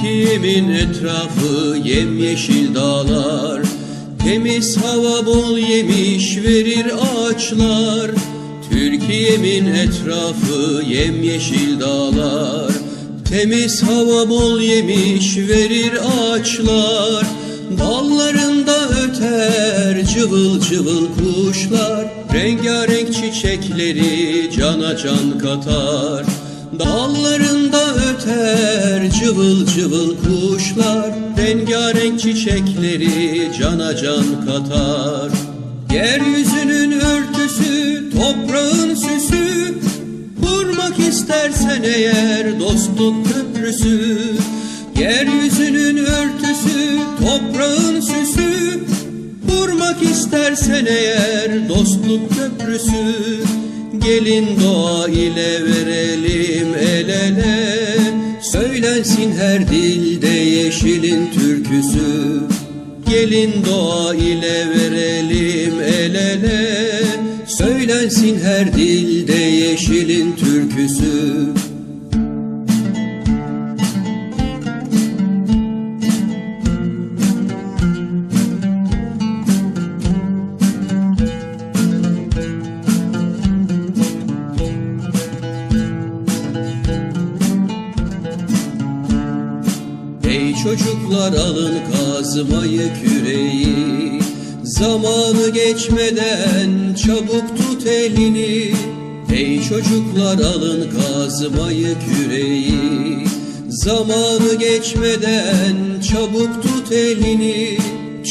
Türkiye'min etrafı yemyeşil dağlar Temiz hava bol yemiş verir ağaçlar. Türkiye'min etrafı yemyeşil dağlar Temiz hava bol yemiş verir ağaçlar. Dallarında öter cıvıl cıvıl kuşlar Rengarenk çiçekleri cana can katar. Dallarında öter cıvıl cıvıl kuşlar. Rengarenk çiçekleri cana can katar. Yeryüzünün örtüsü, toprağın süsü. Kurmak istersen eğer dostluk köprüsü Yeryüzünün örtüsü, toprağın süsü. Kurmak istersen eğer dostluk köprüsü Gelin doğa ile verelim el ele Söylensin her dilde yeşilin türküsü. Gelin doğa ile verelim el ele. Söylensin her dilde yeşilin türküsü çocuklar alın kazmayı küreği Zamanı geçmeden çabuk tut elini. Ey çocuklar alın kazmayı küreği Zamanı geçmeden çabuk tut elini.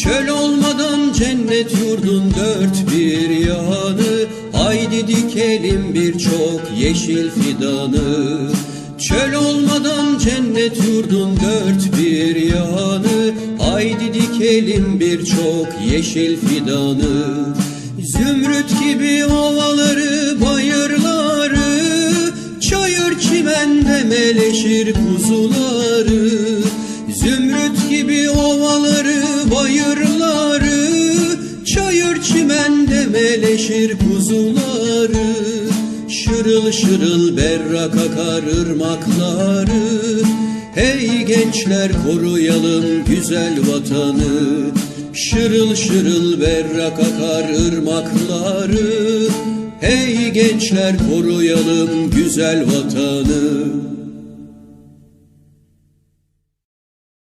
Çöl olmadan cennet yurdun dört bir yanı. Haydi dikelim birçok yeşil fidanı Çöl olmadan cennet yurdun dört bir yanı. Haydi dikelim birçok yeşil fidanı. Zümrüt gibi ovaları bayırları. Çayır çimende meleşir kuzuları. Zümrüt gibi ovaları bayırları. Çayır çimende meleşir kuzuları Şırıl şırıl berrak akar ırmakları. Hey gençler koruyalım güzel vatanı. Şırıl şırıl berrak akar ırmakları. Hey gençler koruyalım güzel vatanı